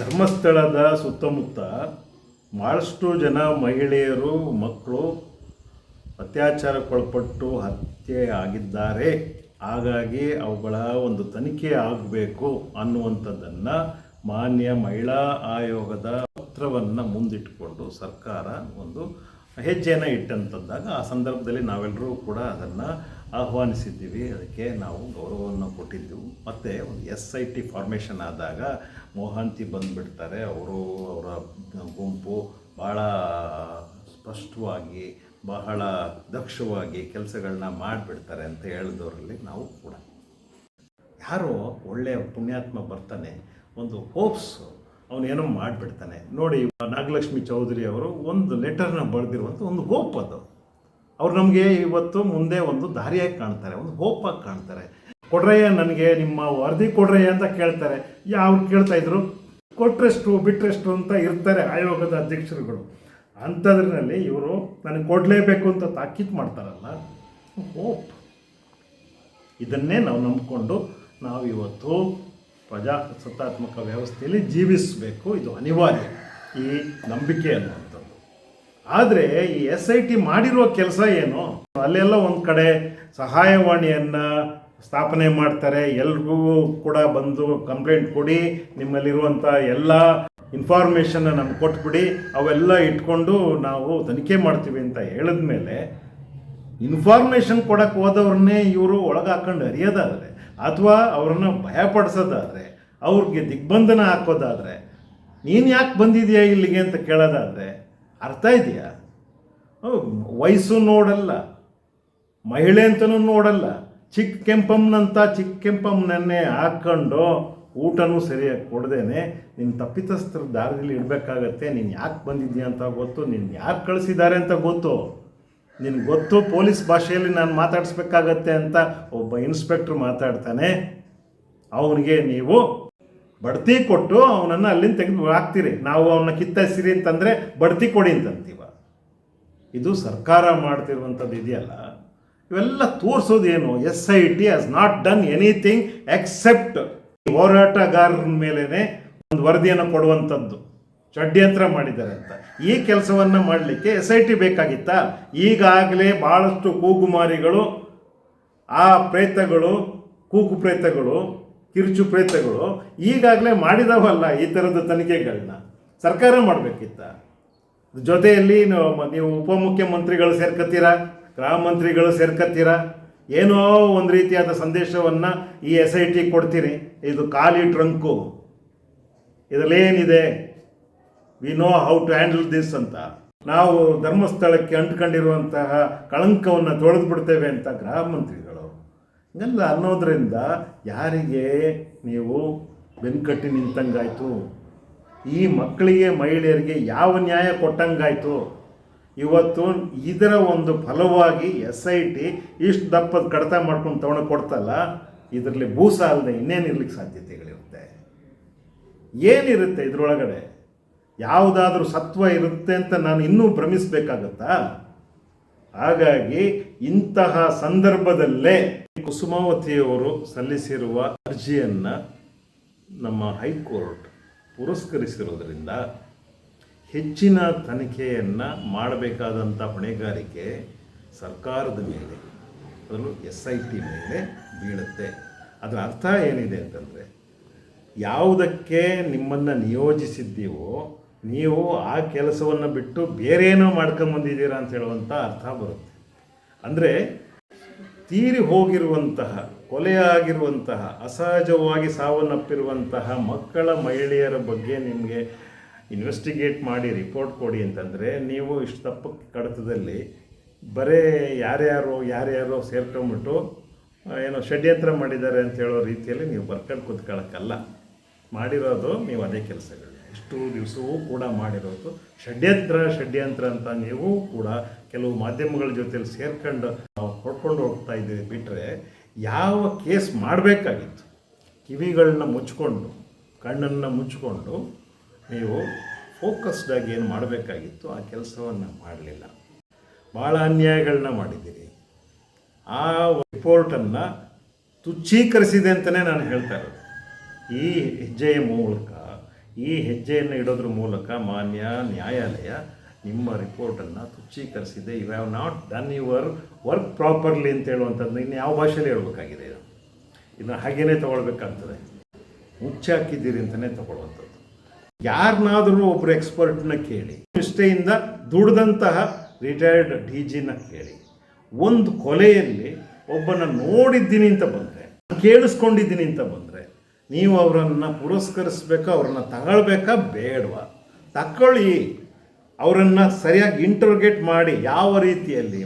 ಧರ್ಮಸ್ಥಳದ ಸುತ್ತಮುತ್ತ ಭಾಳಷ್ಟು ಜನ ಮಹಿಳೆಯರು, ಮಕ್ಕಳು ಅತ್ಯಾಚಾರಕ್ಕೊಳಪಟ್ಟು ಹತ್ಯೆ ಆಗಿದ್ದಾರೆ. ಹಾಗಾಗಿ ಅವುಗಳ ಒಂದು ತನಿಖೆ ಆಗಬೇಕು ಅನ್ನುವಂಥದ್ದನ್ನು ಮಾನ್ಯ ಮಹಿಳಾ ಆಯೋಗದ ಪತ್ರವನ್ನು ಮುಂದಿಟ್ಟುಕೊಂಡು ಸರ್ಕಾರ ಒಂದು ಹೆಜ್ಜೆಯನ್ನು ಇಟ್ಟಂತಂದಾಗ ಆ ಸಂದರ್ಭದಲ್ಲಿ ನಾವೆಲ್ಲರೂ ಕೂಡ ಅದನ್ನು ಆಹ್ವಾನಿಸಿದ್ದೀವಿ. ಅದಕ್ಕೆ ನಾವು ಗೌರವವನ್ನು ಕೊಟ್ಟಿದ್ದೆವು. ಮತ್ತು ಒಂದು ಎಸ್ ಐ ಟಿ ಫಾರ್ಮೇಷನ್ ಆದಾಗ ಮೋಹಾಂತಿ ಬಂದುಬಿಡ್ತಾರೆ. ಅವರು ಅವರ ಗುಂಪು ಭಾಳ ಸ್ಪಷ್ಟವಾಗಿ, ಬಹಳ ದಕ್ಷವಾಗಿ ಕೆಲಸಗಳನ್ನ ಮಾಡಿಬಿಡ್ತಾರೆ ಅಂತ ಹೇಳಿದವರಲ್ಲಿ ನಾವು ಕೂಡ. ಯಾರೋ ಒಳ್ಳೆಯ ಪುಣ್ಯಾತ್ಮ ಬರ್ತಾನೆ, ಒಂದು ಹೋಪ್ಸ್ ಅವನೇನೋ ಮಾಡಿಬಿಡ್ತಾನೆ. ನೋಡಿ ನಾಗಲಕ್ಷ್ಮಿ ಚೌಧರಿ ಅವರು ಒಂದು ಲೆಟರ್ನ ಬರೆದಿರುವಂಥ ಒಂದು ಹೋಪ್ ಅದು. ಅವ್ರು ನಮಗೆ ಇವತ್ತು ಮುಂದೆ ಒಂದು ದಾರಿಯಾಗಿ ಕಾಣ್ತಾರೆ, ಒಂದು ಹೋಪಾಗಿ ಕಾಣ್ತಾರೆ. ಕೊಡ್ರಯ್ಯ ನನಗೆ ನಿಮ್ಮ ವರದಿ ಕೊಡ್ರಯ್ಯ ಅಂತ ಕೇಳ್ತಾರೆ. ಯಾವ ಕೇಳ್ತಾ ಇದ್ರು? ಕೊಟ್ಟರೆಷ್ಟು ಬಿಟ್ಟರೆಷ್ಟು ಅಂತ ಇರ್ತಾರೆ ಆಯೋಗದ ಅಧ್ಯಕ್ಷರುಗಳು. ಅಂಥದ್ರಲ್ಲಿ ಇವರು ನನಗೆ ಕೊಡಲೇಬೇಕು ಅಂತ ತಾಕೀತು ಮಾಡ್ತಾರಲ್ಲ, ಹೋಪ್. ಇದನ್ನೇ ನಾವು ನಂಬಿಕೊಂಡು ನಾವು ಇವತ್ತು ಪ್ರಜಾಸತ್ತಾತ್ಮಕ ವ್ಯವಸ್ಥೆಯಲ್ಲಿ ಜೀವಿಸಬೇಕು. ಇದು ಅನಿವಾರ್ಯ. ಈ ನಂಬಿಕೆ ಅನ್ನುವಂಥದ್ದು. ಆದರೆ ಈ ಎಸ್ ಐ ಟಿ ಮಾಡಿರೋ ಕೆಲಸ ಏನು? ಅಲ್ಲೆಲ್ಲ ಒಂದು ಕಡೆ ಸಹಾಯವಾಣಿಯನ್ನು ಸ್ಥಾಪನೆ ಮಾಡ್ತಾರೆ, ಎಲ್ರಿಗೂ ಕೂಡ ಬಂದು ಕಂಪ್ಲೇಂಟ್ ಕೊಡಿ ನಿಮ್ಮಲ್ಲಿರುವಂಥ ಎಲ್ಲ ಇನ್ಫಾರ್ಮೇಷನ್ನ ನಮ್ಗೆ ಕೊಟ್ಬಿಡಿ, ಅವೆಲ್ಲ ಇಟ್ಕೊಂಡು ನಾವು ತನಿಖೆ ಮಾಡ್ತೀವಿ ಅಂತ ಹೇಳಿದ ಮೇಲೆ ಇನ್ಫಾರ್ಮೇಷನ್ ಕೊಡಕ್ಕೆ ಹೋದವ್ರನ್ನೇ ಇವರು ಒಳಗಾಕೊಂಡು ಅರಿಯೋದಾದರೆ, ಅಥವಾ ಅವ್ರನ್ನ ಭಯಪಡಿಸೋದಾದರೆ, ಅವ್ರಿಗೆ ದಿಗ್ಬಂಧನ ಹಾಕೋದಾದರೆ, ನೀನು ಯಾಕೆ ಬಂದಿದೆಯಾ ಇಲ್ಲಿಗೆ ಅಂತ ಕೇಳೋದಾದರೆ, ಅರ್ಥ ಇದೆಯಾ? ವಯಸ್ಸು ನೋಡಲ್ಲ, ಮಹಿಳೆ ಅಂತಲೂ ನೋಡಲ್ಲ. ಚಿಕ್ಕ ಕೆಂಪಮ್ಮನಂತ ಚಿಕ್ಕ ಕೆಂಪಮ್ಮನನ್ನೇ ಹಾಕ್ಕೊಂಡು ಊಟನೂ ಸರಿಯಾಗಿ ಕೊಡ್ದೇನೆ. ನಿನ್ನ ತಪ್ಪಿತಸ್ಥರ ದಾರಿಯಲ್ಲಿ ಇಡಬೇಕಾಗತ್ತೆ. ನೀನು ಯಾಕೆ ಬಂದಿದ್ದೀಯ ಅಂತ ಗೊತ್ತು. ನೀನು ಯಾಕೆ ಕಳಿಸಿದ್ದಾರೆ ಅಂತ ಗೊತ್ತು. ನಿನಗೆ ಗೊತ್ತು ಪೊಲೀಸ್ ಭಾಷೆಯಲ್ಲಿ ನಾನು ಮಾತಾಡಿಸ್ಬೇಕಾಗತ್ತೆ ಅಂತ ಒಬ್ಬ ಇನ್ಸ್ಪೆಕ್ಟ್ರ್ ಮಾತಾಡ್ತಾನೆ. ಅವನಿಗೆ ನೀವು ಬಡ್ತಿ ಕೊಟ್ಟು ಅವನನ್ನು ಅಲ್ಲಿಂದ ತೆಗೆದು ಹಾಕ್ತೀರಿ. ನಾವು ಅವನ್ನ ಕಿತ್ತಾಯಿಸಿರಿ ಅಂತಂದರೆ ಬಡ್ತಿ ಕೊಡಿ ಅಂತಂತೀವ. ಇದು ಸರ್ಕಾರ ಮಾಡ್ತಿರುವಂಥದ್ದು ಇದೆಯಲ್ಲ. ಇವೆಲ್ಲ ತೋರಿಸೋದೇನು S I T has not done anything except ಹೋರಾಟಗಾರರ ಮೇಲೇ ಒಂದು ವರದಿಯನ್ನು ಕೊಡುವಂಥದ್ದು. ಷಡ್ಯಂತ್ರ ಮಾಡಿದ್ದಾರೆ ಅಂತ. ಈ ಕೆಲಸವನ್ನು ಮಾಡಲಿಕ್ಕೆ ಎಸ್ ಐ ಟಿ ಬೇಕಾಗಿತ್ತಾ? ಈಗಾಗಲೇ ಭಾಳಷ್ಟು ಕೂಗುಮಾರಿಗಳು, ಆ ಪ್ರೇತಗಳು, ಕೂಗು ಪ್ರೇತಗಳು, ಕಿರುಚು ಪ್ರೇತಗಳು ಈಗಾಗಲೇ ಮಾಡಿದವಲ್ಲ ಈ ಥರದ ತನಿಖೆಗಳನ್ನ. ಸರ್ಕಾರ ಮಾಡಬೇಕಿತ್ತ? ಜೊತೆಯಲ್ಲಿ ನೀವು ಉಪಮುಖ್ಯಮಂತ್ರಿಗಳು ಸೇರ್ಕತ್ತೀರಾ? ಗೃಹ ಮಂತ್ರಿಗಳು ಸೇರ್ಕತ್ತೀರ? ಏನೋ ಒಂದು ರೀತಿಯಾದ ಸಂದೇಶವನ್ನು ಈ ಎಸ್ ಐ ಟಿ ಕೊಡ್ತೀರಿ. ಇದು ಖಾಲಿ trunk. ಇದರಲ್ಲೇನಿದೆ? We know how to handle this ಅಂತ. ನಾವು ಧರ್ಮಸ್ಥಳಕ್ಕೆ ಅಂಟ್ಕೊಂಡಿರುವಂತಹ ಕಳಂಕವನ್ನು ತೊಳೆದು ಬಿಡ್ತೇವೆ ಅಂತ ಗೃಹ ಮಂತ್ರಿಗಳು ಹಂಗಲ್ಲ ಅನ್ನೋದ್ರಿಂದ ಯಾರಿಗೆ ನೀವು ಬೆನ್ಕಟ್ಟಿ ನಿಂತಂಗಾಯಿತು? ಈ ಮಕ್ಕಳಿಗೆ, ಮಹಿಳೆಯರಿಗೆ ಯಾವ ನ್ಯಾಯ ಕೊಟ್ಟಂಗಾಯ್ತು? ಇವತ್ತು ಇದರ ಒಂದು ಫಲವಾಗಿ ಎಸ್ ಐ ಟಿ ಇಷ್ಟು ದಪ್ಪದ ಕಡತ ಮಾಡ್ಕೊಂಡು ತಗೊಂಡು ಕೊಡ್ತಲ್ಲ, ಇದರಲ್ಲಿ ಭೂಸ ಅಲ್ಲದೆ ಇನ್ನೇನಿರ್ಲಿಕ್ಕೆ ಸಾಧ್ಯತೆಗಳಿರುತ್ತೆ? ಏನಿರುತ್ತೆ ಇದರೊಳಗಡೆ? ಯಾವುದಾದ್ರೂ ಸತ್ವ ಇರುತ್ತೆ ಅಂತ ನಾನು ಇನ್ನೂ ಭ್ರಮಿಸಬೇಕಾಗತ್ತಾ? ಹಾಗಾಗಿ ಇಂತಹ ಸಂದರ್ಭದಲ್ಲೇ ಕುಸುಮಾವತಿಯವರು ಸಲ್ಲಿಸಿರುವ ಅರ್ಜಿಯನ್ನು ನಮ್ಮ ಹೈಕೋರ್ಟ್ ಪುರಸ್ಕರಿಸಿರೋದ್ರಿಂದ ಹೆಚ್ಚಿನ ತನಿಖೆಯನ್ನು ಮಾಡಬೇಕಾದಂಥ ಹೊಣೆಗಾರಿಕೆ ಸರ್ಕಾರದ ಮೇಲೆ ಅದರಲ್ಲೂ ಎಸ್ ಐ ಟಿ ಮೇಲೆ ಬೀಳುತ್ತೆ. ಅದರ ಅರ್ಥ ಏನಿದೆ ಅಂತಂದರೆ, ಯಾವುದಕ್ಕೆ ನಿಮ್ಮನ್ನು ನಿಯೋಜಿಸಿದ್ದೀವೋ, ನೀವು ಆ ಕೆಲಸವನ್ನು ಬಿಟ್ಟು ಬೇರೇನೋ ಮಾಡ್ಕೊಂಬಂದಿದ್ದೀರಾ ಅಂತ ಹೇಳುವಂಥ ಅರ್ಥ ಬರುತ್ತೆ. ಅಂದರೆ, ತೀರಿ ಹೋಗಿರುವಂತಹ, ಕೊಲೆಯಾಗಿರುವಂತಹ, ಅಸಹಜವಾಗಿ ಸಾವನ್ನಪ್ಪಿರುವಂತಹ ಮಕ್ಕಳ ಮಹಿಳೆಯರ ಬಗ್ಗೆ ನಿಮಗೆ ಇನ್ವೆಸ್ಟಿಗೇಟ್ ಮಾಡಿ ರಿಪೋರ್ಟ್ ಕೊಡಿ ಅಂತಂದರೆ ನೀವು ಇಷ್ಟು ತಪ್ಪು ಕಡತದಲ್ಲಿ ಬರೇ ಯಾರ್ಯಾರೋ ಯಾರ್ಯಾರೋ ಸೇರ್ಕೊಂಬಿಟ್ಟು ಏನೋ ಷಡ್ಯಂತ್ರ ಮಾಡಿದ್ದಾರೆ ಅಂತ ಹೇಳೋ ರೀತಿಯಲ್ಲಿ ನೀವು ಬರ್ಕೊಂಡು ಕೂತ್ಕೊಳ್ಳೋಕ್ಕಲ್ಲ. ಮಾಡಿರೋದು ನೀವು ಅದೇ ಕೆಲಸಗಳು. ಇಷ್ಟು ದಿವಸವೂ ಕೂಡ ಮಾಡಿರೋದು ಷಡ್ಯಂತ್ರ ಷಡ್ಯಂತ್ರ ಅಂತ ನೀವು ಕೂಡ ಕೆಲವು ಮಾಧ್ಯಮಗಳ ಜೊತೆಯಲ್ಲಿ ಸೇರ್ಕೊಂಡು ಹೊಡ್ಕೊಂಡು ಹೋಗ್ತಾ ಇದ್ದೀವಿ ಬಿಟ್ಟರೆ ಯಾವ ಕೇಸ್ ಮಾಡಬೇಕಾಗಿತ್ತು? ಕಿವಿಗಳನ್ನ ಮುಚ್ಕೊಂಡು, ಕಣ್ಣನ್ನು ಮುಚ್ಕೊಂಡು ನೀವು ಫೋಕಸ್ಡಾಗಿ ಏನು ಮಾಡಬೇಕಾಗಿತ್ತು, ಆ ಕೆಲಸವನ್ನು ಮಾಡಲಿಲ್ಲ. ಭಾಳ ಅನ್ಯಾಯಗಳನ್ನ ಮಾಡಿದ್ದೀರಿ. ಆ ರಿಪೋರ್ಟನ್ನು ತುಚ್ಛೀಕರಿಸಿದೆ ಅಂತಲೇ ನಾನು ಹೇಳ್ತಾ ಇರೋದು. ಈ ಹೆಜ್ಜೆಯ ಮೂಲಕ, ಈ ಹೆಜ್ಜೆಯನ್ನು ಇಡೋದ್ರ ಮೂಲಕ ಮಾನ್ಯ ನ್ಯಾಯಾಲಯ ನಿಮ್ಮ ರಿಪೋರ್ಟನ್ನು ತುಚ್ಛೀಕರಿಸಿದೆ. You have not done your work properly ಅಂತ ಹೇಳುವಂಥದ್ದು ಇನ್ನು ಯಾವ ಭಾಷೆಯಲ್ಲಿ ಹೇಳ್ಬೇಕಾಗಿದೆ ಇದು? ಇನ್ನು ಹಾಗೇನೇ ತೊಗೊಳ್ಬೇಕಾಗ್ತದೆ. ಮುಚ್ಚಾಕಿದ್ದೀರಿ ಅಂತಲೇ ತಗೊಳ್ಳುವಂಥದ್ದು. ಯಾರನ್ನಾದರೂ ಒಬ್ಬರು ಎಕ್ಸ್ಪರ್ಟ್ನ ಕೇಳಿ, ನಿಷ್ಠೆಯಿಂದ ದುಡ್ದಂತಹ ರಿಟೈರ್ಡ್ ಡಿ ಜಿನ ಕೇಳಿ, ಒಂದು ಕೊಲೆಯಲ್ಲಿ ಒಬ್ಬನ ನೋಡಿದ್ದೀನಿ ಅಂತ ಬಂದರೆ, ಕೇಳಿಸ್ಕೊಂಡಿದ್ದೀನಿ ಅಂತ ಬಂದರೆ, ನೀವು ಅವರನ್ನು ಪುರಸ್ಕರಿಸ್ಬೇಕಾ, ಅವ್ರನ್ನ ತಗೊಳ್ಬೇಕಾ ಬೇಡವಾ. ತಗೊಳ್ಳಿ ಅವರನ್ನು ಸರಿಯಾಗಿ ಇಂಟರ್ಗೇಟ್ ಮಾಡಿ ಯಾವ ರೀತಿಯಲ್ಲಿ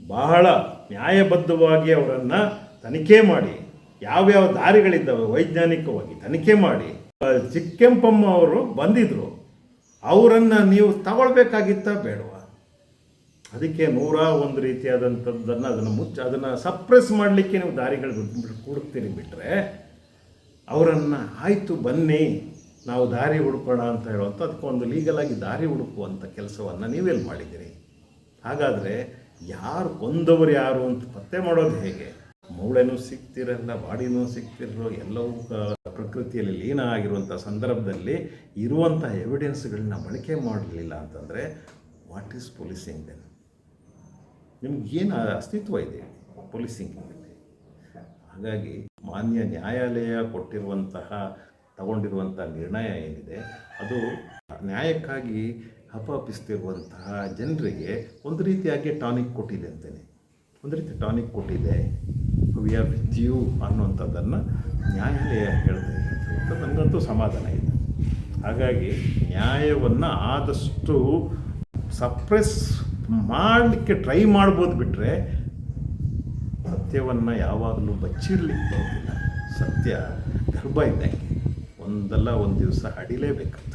ಬಹಳ ನ್ಯಾಯಬದ್ಧವಾಗಿ ಅವರನ್ನು ತನಿಖೆ ಮಾಡಿ, ಯಾವ್ಯಾವ ದಾರಿಗಳಿದ್ದಾವೆ ವೈಜ್ಞಾನಿಕವಾಗಿ ತನಿಖೆ ಮಾಡಿ ಚಿಕ್ಕೆಂಪಮ್ಮ ಅವರು ಬಂದಿದ್ರು. ಅವರನ್ನು ನೀವು ತಗೊಳ್ಬೇಕಾಗಿತ್ತ ಬೇಡವಾ? ಅದಕ್ಕೆ ನೂರ ಒಂದು ರೀತಿಯಾದಂಥದ್ದನ್ನು ಅದನ್ನು ಮುಚ್ಚ, ಅದನ್ನು ಸಪ್ರೆಸ್ ಮಾಡಲಿಕ್ಕೆ ನೀವು ದಾರಿಗಳು ಕೂಡ್ತೀನಿ ಬಿಟ್ಟರೆ ಅವರನ್ನು ಆಯಿತು ಬನ್ನಿ, ನಾವು ದಾರಿ ಹುಡುಕೋಣ ಅಂತ ಹೇಳುವಂಥ ಅದಕ್ಕೊಂದು ಲೀಗಲಾಗಿ ದಾರಿ ಹುಡುಕುವಂಥ ಕೆಲಸವನ್ನು ನೀವೆಲ್ಲಿ ಮಾಡಿದ್ದೀರಿ. ಹಾಗಾದರೆ ಯಾರು ಕೊಂದವರು ಯಾರು ಅಂತ ಪತ್ತೆ ಮಾಡೋದು ಹೇಗೆ? ಮೂಳೆನೂ ಸಿಗ್ತಿರಲ್ಲ ಬಾಡಿನೂ ಸಿಗ್ತಿರೋ ಎಲ್ಲವೂ ಪ್ರಕೃತಿಯಲ್ಲಿ ಲೀನ ಆಗಿರುವಂಥ ಸಂದರ್ಭದಲ್ಲಿ ಇರುವಂಥ ಎವಿಡೆನ್ಸ್ಗಳನ್ನ ಬಳಕೆ ಮಾಡಲಿಲ್ಲ ಅಂತಂದರೆ ವಾಟ್ ಈಸ್ ಪೊಲೀಸಿಂಗ್ ದೆನ್ ನಿಮಗೇನು ಅಸ್ತಿತ್ವ ಇದೆ ಪೊಲೀಸಿಂಗ್ ಹಾಗಾಗಿ ಮಾನ್ಯ ನ್ಯಾಯಾಲಯ ಕೊಟ್ಟಿರುವಂತಹ, ತಗೊಂಡಿರುವಂಥ ನಿರ್ಣಯ ಏನಿದೆ, ಅದು ನ್ಯಾಯಕ್ಕಾಗಿ ಹಪಹಪಿಸ್ತಿರುವಂತಹ ಜನರಿಗೆ ಒಂದು ರೀತಿಯಾಗಿ ಟಾನಿಕ್ ಕೊಟ್ಟಿದೆ ಅಂತೇನೆ. ಒಂದು ರೀತಿ ಟಾನಿಕ್ ಕೊಟ್ಟಿದೆ. ವಿ ಆರ್ ವಿತ್ ಯು ಅನ್ನುವಂಥದ್ದನ್ನು ನ್ಯಾಯಾಲಯ ಹೇಳಿದೆ ಅಂತ ನನಗಂತೂ ಸಮಾಧಾನ ಇದೆ. ಹಾಗಾಗಿ ನ್ಯಾಯವನ್ನು ಆದಷ್ಟು ಸಪ್ರೆಸ್ ಮಾಡಲಿಕ್ಕೆ ಟ್ರೈ ಮಾಡ್ಬೋದು ಬಿಟ್ಟರೆ ಸತ್ಯವನ್ನು ಯಾವಾಗಲೂ ಬಚ್ಚಿರಲಿಕ್ಕೆ ಸತ್ಯ ಗರ್ಭ ಇದ್ದಂಗೆ ಒಂದಲ್ಲ ಒಂದು ದಿವಸ ಹಡಿಲೇಬೇಕಂತ